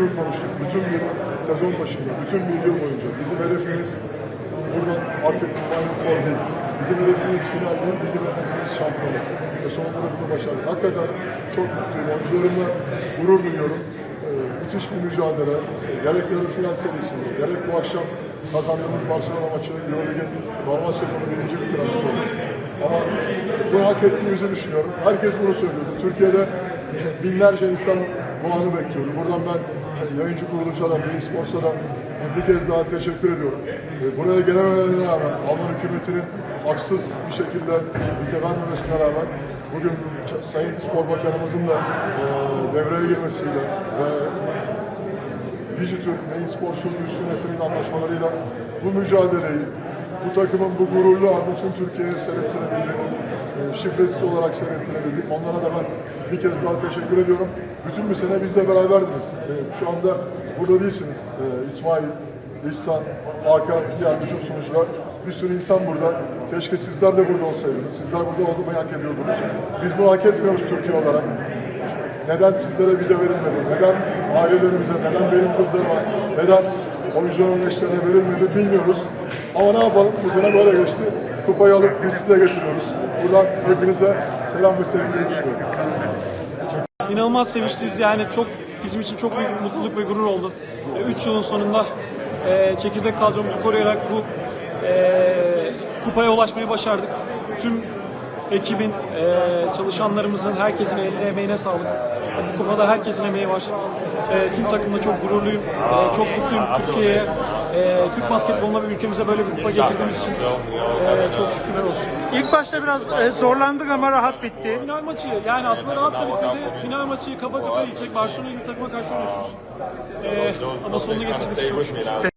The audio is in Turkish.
şunu konuştuk. Bütün bir sezon başında, bütün bir yıl boyunca bizim hedefimiz buradan artık Final Four değil. Bizim hedefimiz final değil, bizim hedefimiz şampiyonluk. Ve sonunda da bunu başardık. Hakikaten çok mutluyum. Oyuncularımla gurur duyuyorum. Ee, müthiş bir mücadele. Ee, Gerek yarı final serisinde, gerek bu akşam kazandığımız Barcelona maçı Euroleague'in normal sezonu birinci bitiren bir takım. Ama bunu hak ettiğimizi düşünüyorum. Herkes bunu söylüyordu. Türkiye'de binlerce insan bu anı bekliyordu. Buradan ben yayıncı kuruluşlara, Bein Sports'a bir kez daha teşekkür ediyorum. Ee, Buraya gelememelerine rağmen Alman hükümetinin haksız bir şekilde bize vermemesine rağmen bugün Sayın Spor Bakanımızın da e, devreye girmesiyle ve Digital Main Sports'un üst yönetiminin anlaşmalarıyla bu mücadeleyi, bu takımın bu gururlu anı tüm Türkiye'ye seyrettirebildik. E, şifresiz olarak seyrettirebildik. Onlara da ben bir kez daha teşekkür ediyorum. Bütün bu sene bizle beraberdiniz. E, şu anda burada değilsiniz. E, İsmail, İhsan, Hakan, diğer bütün sunucular. Bir sürü insan burada. Keşke sizler de burada olsaydınız. Sizler burada olmayı hak ediyordunuz. Biz bunu hak etmiyoruz Türkiye olarak. Neden sizlere bize verilmedi? Neden ailelerimize, neden benim kızlarıma, neden oyuncuların eşlerine verilmedi bilmiyoruz. Ama ne yapalım? Bu sene böyle geçti. Kupayı alıp biz size getiriyoruz. Buradan hepinize selam ve sevgilerimi sunuyorum. İnanılmaz sevinçliyiz yani çok bizim için çok büyük mutluluk ve gurur oldu. 3 yılın sonunda e, çekirdek kadromuzu koruyarak bu e, kupaya ulaşmayı başardık. Tüm ekibin, e, çalışanlarımızın, herkesin eline emeğine sağlık. Bu kupada herkesin emeği var. E, tüm takımla çok gururluyum, e, çok mutluyum Türkiye'ye. e, Türk basketboluna ve ülkemize böyle bir kupa getirdiğimiz için e, çok şükürler olsun. İlk başta biraz e, zorlandık ama rahat bitti. Final maçı yani aslında rahat da bitmedi. Final maçı kafa kafaya gidecek. Barcelona gibi takıma karşı oynuyorsunuz. Ee, ama sonunu getirdik çok şükür.